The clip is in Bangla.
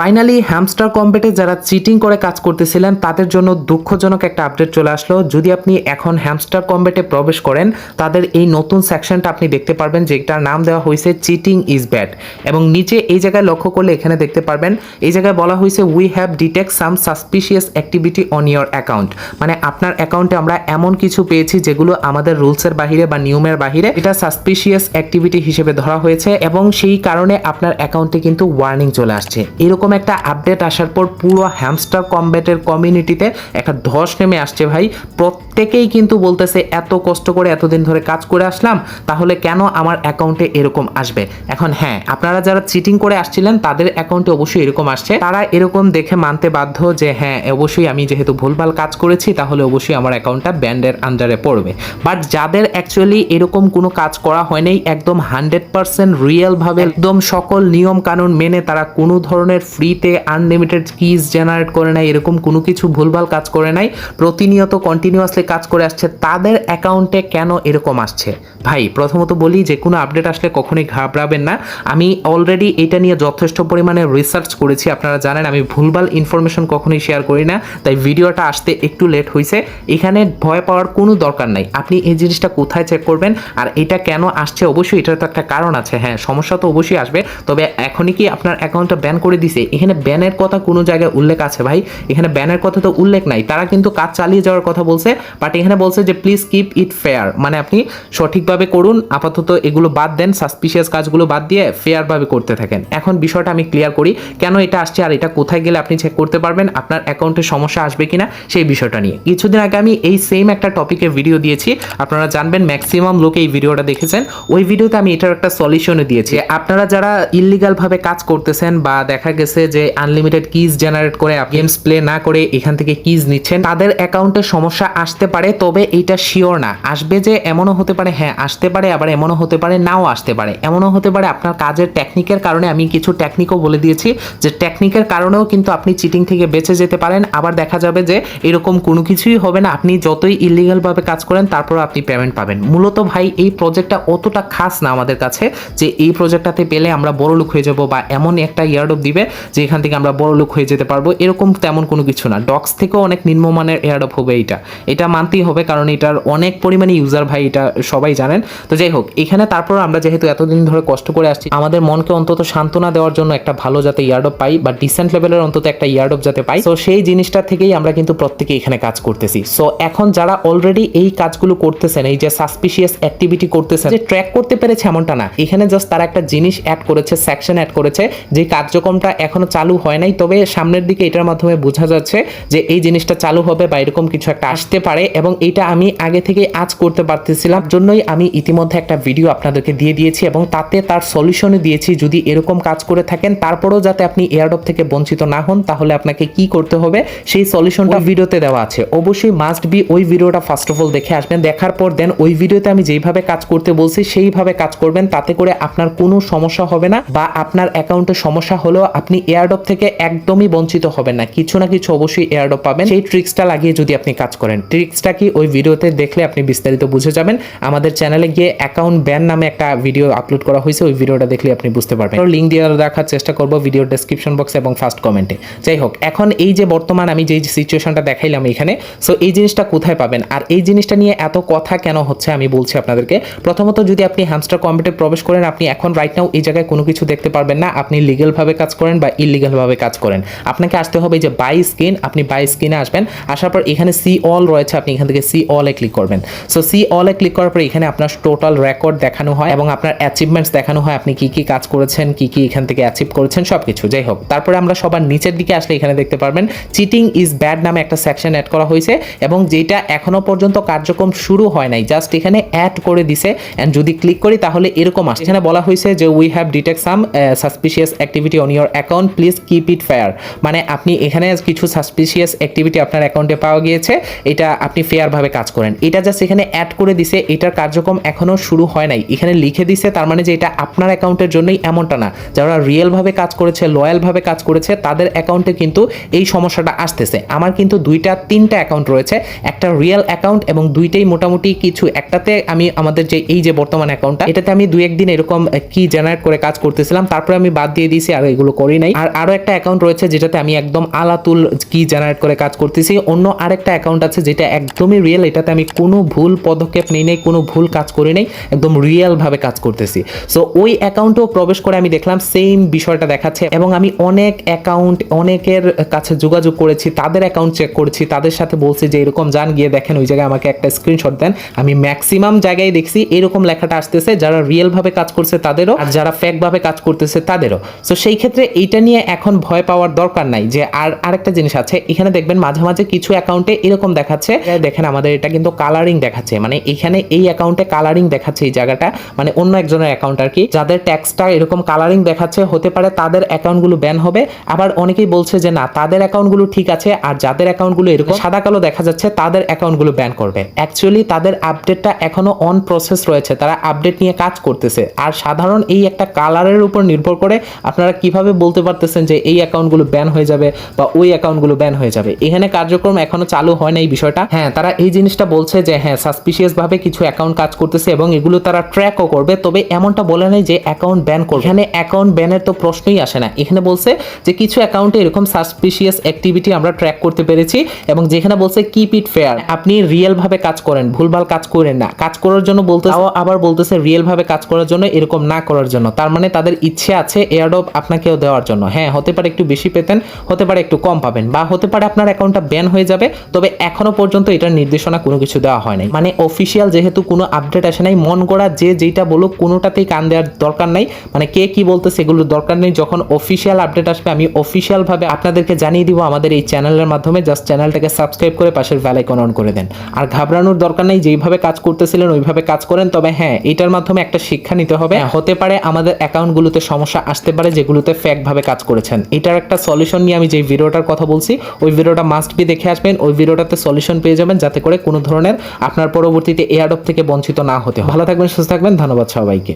ফাইনালি হ্যামস্টার কম্পেটে যারা চিটিং করে কাজ করতেছিলেন, তাদের জন্য দুঃখজনক একটা আপডেট চলে আসলো। যদি আপনি এখন হ্যামস্টার কম্পেটে প্রবেশ করেন, তাদের এই নতুন সেকশনটা আপনি দেখতে পারবেন যেটার নাম দেওয়া হয়েছে চিটিং ইজ ব্যাড এবং নিচে এই জায়গায় লক্ষ্য করলে এখানে দেখতে পারবেন, এই জায়গায় বলা হয়েছে we have detect some suspicious activity on your account মানে আপনার অ্যাকাউন্টে আমরা এমন কিছু পেয়েছি যেগুলো আমাদের রুলসের বাহিরে বা নিয়মের বাহিরে এটা সাসপিশিয়াস অ্যাক্টিভিটি হিসেবে ধরা হয়েছে এবং সেই কারণে আপনার অ্যাকাউন্টে কিন্তু ওয়ার্নিং চলে আসছে। এরকম একটা আপডেট আসার পর পুরো হ্যামস্টার কম্ব্যাটের কমিউনিটিতে একটা ধস নেমে আসছে ভাই। প্রত্যেকেই কিন্তু বলতেছে, এত কষ্ট করে এতদিন ধরে কাজ করে আসলাম, তাহলে কেন আমার অ্যাকাউন্টে এরকম আসবে? এখন হ্যাঁ আপনারা যারা চিটিং করে আসছিলেন, তাদের অ্যাকাউন্টে অবশ্যই এরকম আসছে। তারা এরকম দেখে মানতে বাধ্য যে হ্যাঁ অবশ্যই আমি যেহেতু ভুলভাল কাজ করেছি, তাহলে অবশ্যই আমার অ্যাকাউন্টটা ব্যান্ডের আন্ডারে পড়বে। বাট যাদের অ্যাকচুয়ালি এরকম কোনো কাজ করা হয়নি একদম হান্ড্রেড পার্সেন্ট রিয়েলভাবে একদম সকল নিয়ম কানুন মেনে তারা কোনো ধরনের ফ্রিতে আনলিমিটেড কিজ জেনারেট করে নেয়, এরকম কোনো কিছু ভুলভাল কাজ করে নাই প্রতিনিয়ত কন্টিনিউয়াসলি কাজ করে আসছে, তাদের অ্যাকাউন্টে কেন এরকম আসছে? ভাই, প্রথমত বলি যে কোনো আপডেট আসলে কখনোই ঘাবড়াবেন না। আমি অলরেডি এটা নিয়ে যথেষ্ট পরিমাণে রিসার্চ করেছি, আপনারা জানেন, আমি ভুলভাল ইনফরমেশন কখনোই শেয়ার করি না, তাই ভিডিওটা আসতে একটু লেট হয়েছে এখানে ভয় পাওয়ার কোনো দরকার নাই। আপনি এই জিনিসটা কোথায় চেক করবেন আর এটা কেন আসছে? অবশ্যই এটার তো একটা কারণ আছে। হ্যাঁ সমস্যা তো অবশ্যই আসবে। তবে এখনই কি আপনার অ্যাকাউন্টটা ব্যান করে দিছে? এখানে ব্যানের কথা কোনো জায়গায় উল্লেখ আছে ভাই। এখানে ব্যানের কথা তো উল্লেখ নাই। তারা কিন্তু কাজ চালিয়ে যাওয়ার কথা বলছে বাট এখানে বলছে যে প্লিজ কিপ ইট ফেয়ার মানে আপনি সঠিকভাবে করুন, আপাতত এগুলো বাদ দেন সাসপিশিয়াস কাজগুলো বাদ দিয়ে ফেয়ারভাবে করতে থাকেন। এখন বিষয়টা আমি ক্লিয়ার করি, কেন এটা আসছে আর এটা কোথায় গেলে আপনি চেক করতে পারবেন, আপনার অ্যাকাউন্টে সমস্যা আসবে কিনা, সেই বিষয়টা নিয়ে। কিছুদিন আগে আমি এই সেম একটা টপিকের ভিডিও দিয়েছি, আপনারা জানবেন ম্যাক্সিমাম লোক এই ভিডিওটা দেখেছেন। ওই ভিডিওতে আমি এটার একটা সলিউশনও দিয়েছি। আপনারা যারা ইলিগাল ভাবে কাজ করতেছেন বা দেখা গেছে যে আনলিমিটেড কিজ জেনারেট করে গেমস প্লে না করে এখান থেকে কিজ নিচ্ছেন। তাদের অ্যাকাউন্টে সমস্যা আসতে পারে, তবে এইটা শিওর না। আসবে যে এমনও হতে পারে হ্যাঁ আসতে পারে, আবার এমনও হতে পারে, নাও আসতে পারে। এমনও হতে পারে আপনার কাজের টেকনিকের কারণে আমি কিছু টেকনিকও বলে দিয়েছি, যে টেকনিকের কারণেও কিন্তু আপনি চিটিং থেকে বেঁচে যেতে পারেন। আবার দেখা যাবে যে এরকম কোনো কিছুই হবে না। আপনি যতই ইলিগালভাবে কাজ করেন তারপর আপনি পেমেন্ট পাবেন। মূলত ভাই, এই প্রজেক্টটা অতটা খাস না আমাদের কাছে, যে এই প্রজেক্টটাতে পেলে আমরা বড় লোক হয়ে যাব বা এমন একটা ইয়ার্ড দিবে যে এখান থেকে আমরা বড় লোক হয়ে যেতে পারব, এরকম তেমন কোনো কিছু না। ডক্স থেকেও অনেক নিম্নমানের এয়ারডপ হবে এটা এটা মানতেই হবে, কারণ এটার অনেক পরিমাণে ইউজার ভাই এটা সবাই জানেন। তো যাই হোক, এখানে তারপর আমরা যেহেতু এতদিন ধরে কষ্ট করে আসছি, আমাদের মনকে অন্তত সান্ত্বনা দেওয়ার জন্য একটা ভালো যাতে ইয়ার্ডপ পাই, বা ডিসেন্ট লেভেলের অন্তত একটা ইয়ার্ডপ যাতে পাই। তো সেই জিনিসটা থেকেই আমরা কিন্তু প্রত্যেকে এখানে কাজ করতেছি। সো এখন যারা অলরেডি এই কাজগুলো করতেছেন, এই যে সাসপিশিয়াস অ্যাক্টিভিটি করতেছেন, যে ট্র্যাক করতে পেরেছে এমনটা না। এখানে জাস্ট তারা একটা জিনিস অ্যাড করেছে সেকশন অ্যাড করেছে, যে কার্যক্রমটা এখনও চালু হয় নাই। তবে সামনের দিকে এটার মাধ্যমে বোঝা যাচ্ছে যে এই জিনিসটা চালু হবে বা এরকম কিছু একটা আসতে পারে এবং এটা আমি আগে থেকে আজ করতে পারতেছিলাম জন্যই আমি ইতিমধ্যে একটা ভিডিও আপনাদেরকে দিয়ে দিয়েছি এবং তাতে তার সলিউশনও দিয়েছি। যদি এরকম কাজ করে থাকেন তারপরেও যাতে আপনি এয়ারডপ থেকে বঞ্চিত না হন তাহলে আপনাকে কি করতে হবে? সেই সলিউশনটা ভিডিওতে দেওয়া আছে। অবশ্যই মাস্ট বি ওই ভিডিওটা ফার্স্ট অফ অল দেখে আসবেন দেখার পর দেন ওই ভিডিওতে আমি যেইভাবে কাজ করতে বলছি সেইভাবে কাজ করবেন। তাতে করে আপনার কোনো সমস্যা হবে না বা আপনার অ্যাকাউন্টে সমস্যা হলেও আপনি এয়ারডপ থেকে একদমই বঞ্চিত হবেন না। কিছু না কিছু অবশ্যই এয়ারডপ পাবেন। সেই ট্রিক্সটা লাগিয়ে যদি আপনি কাজ করেন। ট্রিক্সটা কি ওই ভিডিওতে দেখলে আপনি বিস্তারিত বুঝে যাবেন। আমাদের চ্যানেলে গিয়ে অ্যাকাউন্ট ব্যান নামে একটা ভিডিও আপলোড করা হয়েছে। ওই ভিডিওটা দেখলে আপনি বুঝতে পারবেন। লিঙ্ক দিয়ে রাখার চেষ্টা করব ভিডিও ডেসক্রিপশন বক্সে এবং ফার্স্ট কমেন্টে যাই হোক, এখন এই যে বর্তমান আমি যেই সিচুয়েশনটা দেখাইলাম এখানে সো এই জিনিসটা কোথায় পাবেন? আর এই জিনিসটা নিয়ে এত কথা কেন হচ্ছে আমি বলছি আপনাদেরকে। প্রথমত যদি আপনি হ্যামস্টার কম্পিউটার প্রবেশ করেন, আপনি এখন রাইট নাও এই জায়গায় কোনো কিছু দেখতে পারবেন না। আপনি লিগেলভাবে কাজ করেন বা ইলিগালভাবে কাজ করেন। আপনাকে আসতে হবে যে বাই স্ক্রিন আপনি বাই স্ক্রিনে আসবেন, আসার পর এখানে সি অল রয়েছে, আপনি এখান থেকে সি অলে ক্লিক করবেন। সো সি অলে ক্লিক করার পর এখানে আপনার টোটাল রেকর্ড দেখানো হয় এবং আপনার অ্যাচিভমেন্টস দেখানো হয়, আপনি কি কি কাজ করেছেন, কি কি এখান থেকে অ্যাচিভ করেছেন সব কিছু যাই হোক, তারপরে আমরা সবার নিচের দিকে আসলে এখানে দেখতে পারবেন চিটিং ইজ ব্যাড নামে একটা সেকশন অ্যাড করা হয়েছে এবং যেটা এখনও পর্যন্ত কার্যক্রম শুরু হয় নাই জাস্ট এখানে অ্যাড করে দিছে অ্যান্ড যদি ক্লিক করি তাহলে এরকম আসে এখানে বলা হয়েছে যে we have detect some suspicious activity on your account please keep it fair মানে আপনি এখানে কিছু সাসপিশিয়াস অ্যাক্টিভিটি আপনার অ্যাকাউন্টে পাওয়া গিয়েছে, এটা আপনি ফেয়ারভাবে কাজ করেন। এটা জাস্ট এখানে অ্যাড করে দিছে, এটার কার্যক্রম এখনও শুরু হয় নাই। এখানে লিখে দিছে, তার মানে যে এটা আপনার অ্যাকাউন্টের জন্যই এমনটা না। যারা রিয়েলভাবে কাজ করেছে লয়ালভাবে কাজ করেছে, তাদের অ্যাকাউন্টে কিন্তু এই সমস্যাটা আসতেছে। আমার কিন্তু দুইটা, তিনটা অ্যাকাউন্ট রয়েছে, একটা রিয়েল অ্যাকাউন্ট এবং দুইটাই মোটামুটি কিছু, একটাতে আমি আমাদের যে, এই যে বর্তমান অ্যাকাউন্টটা, এটাতে আমি দুই একদিন এরকম কি জেনারেট করে কাজ করতেছিলাম, তারপরে আমি বাদ দিয়ে দিয়েছি, আর এগুলো করি নাই। নেই। আর আরও একটা অ্যাকাউন্ট রয়েছে যেটাতে আমি একদম আলাতুল কি জেনারেট করে কাজ করতেছি। অন্য আরেকটা অ্যাকাউন্ট আছে যেটা একদমই রিয়েল এটাতে আমি কোনো ভুল পদক্ষেপ নেই নেই, কোনো ভুল কাজ করি নেই, একদম রিয়েল ভাবে কাজ করতেছি। সো ওই অ্যাকাউন্টেও প্রবেশ করে আমি দেখলাম সেম বিষয়টা দেখাচ্ছে এবং আমি অনেক অ্যাকাউন্ট অনেকের কাছে যোগাযোগ করেছি, তাদের অ্যাকাউন্ট চেক করেছি, তাদের সাথে বলছি যে এরকম যান, গিয়ে দেখেন, ওই জায়গায় আমাকে একটা স্ক্রিনশট দেন। আমি ম্যাক্সিমাম জায়গায় দেখছি এরকম লেখাটা আসতেছে, যারা রিয়েল ভাবে কাজ করছে তাদেরও, আর যারা ফেক ভাবে কাজ করতেছে তাদেরও। সো সেই ক্ষেত্রে এইটা নিয়ে এখন ভয় পাওয়ার দরকার নাই যে আর আরেকটা জিনিস আছে, এখানে দেখবেন মাঝে মাঝে কিছু অ্যাকাউন্টে এরকম দেখাচ্ছে, দেখেন আমাদের এটা কিন্তু কালারিং দেখাচ্ছে মানে এখানে এই অ্যাকাউন্টে কালারিং দেখাচ্ছে এই জায়গাটা মানে অন্য একজনের অ্যাকাউন্ট আর কি, যাদের ট্যাক্সটা এরকম কালারিং দেখাচ্ছে, হতে পারে তাদের অ্যাকাউন্টগুলো ব্যান হবে, আবার অনেকেই বলছে যে না, তাদের অ্যাকাউন্টগুলো ঠিক আছে, আর যাদের অ্যাকাউন্টগুলো এরকম সাদা কালো দেখা যাচ্ছে, তাদের অ্যাকাউন্টগুলো ব্যান করবে। অ্যাকচুয়ালি তাদের আপডেটটা এখনও অন প্রসেস রয়েছে, তারা আপডেট নিয়ে কাজ করতেছে, আর সাধারণ এই একটা কালারের উপর নির্ভর করে আপনারা কীভাবে বলতে পারতেছেন যে এই অ্যাকাউন্টগুলো ব্যান হয়ে যাবে বা ওই অ্যাকাউন্টগুলো ব্যান হয়ে যাবে। এখানে কার্যক্রম এখনও চালু হয় না এই বিষয়টা। হ্যাঁ তারা এই জিনিসটা বলছে যে হ্যাঁ সাসপিশিয়াস ভাবে কিছু অ্যাকাউন্ট কাজ করতেছে এবং এগুলো তারা ট্র্যাকও করবে। তবে এমনটা বলে নাই যে অ্যাকাউন্ট ব্যান করবে। এখানে অ্যাকাউন্ট ব্যানের তো প্রশ্নই আসে না। এখানে বলছে যে, কিছু অ্যাকাউন্টে এরকম সাসপিশিয়াস অ্যাক্টিভিটি আমরা ট্র্যাক করতে পেরেছি এবং যেখানে বলছে কিপ ইট ফেয়ার আপনি রিয়েল ভাবে কাজ করেন, ভুলভাল কাজ করেন না। কাজ করার জন্য বলতে আবার বলতেছে রিয়েল ভাবে কাজ করার জন্য, এরকম না করার জন্য। তার মানে তাদের ইচ্ছে আছে এয়ারডপ আপনাকেও দেওয়ার জন্য। হ্যাঁ হতে পারে একটু বেশি পেতেন হতে পারে একটু কম পাবেন বা হতে পারে আপনার অ্যাকাউন্টটা ব্যান হয়ে যাবে তবে এখনও পর্যন্ত এটার নির্দেশনা কোনো কিছু দেওয়া হয় নাই। মানে অফিসিয়াল যেহেতু কোনো আপডেট আসে নাই মন গড়া যে যেটা বলুক কোনোটাতেই কান দেওয়ার দরকার নাই। মানে কে কি বলতেছে এগুলোর দরকার নেই। যখন অফিসিয়াল আপডেট আসবে আমি অফিসিয়াল ভাবে আপনাদেরকে জানিয়ে দিব আমাদের এই চ্যানেলের মাধ্যমে। জাস্ট চ্যানেলটাকে সাবস্ক্রাইব করে পাশের বেল আইকন অন করে দেন। আর ঘাবড়ানোর দরকার নেই যেইভাবে কাজ করতেছিলেন ওইভাবে কাজ করেন। তবে হ্যাঁ এটার মাধ্যমে একটা শিক্ষা নিতে হবে। হ্যাঁ, হতে পারে আমাদের অ্যাকাউন্টগুলোতে সমস্যা আসতে পারে যেগুলোতে ফেক ভাবে কাজ করেছেন এটার একটা সলিউশন নিয়ে আমি যে ভিডিওটার কথা বলছি, ওই ভিডিওটা মাস্ট বি দেখে আসবেন, ওই ভিডিওটাতে সলিউশন পেয়ে যাবেন যাতে করে কোনো ধরনের আপনার পরবর্তীতে এয়ারডপ থেকে বঞ্চিত না হতে। ভালো থাকবেন, সুস্থ থাকবেন, ধন্যবাদ সবাইকে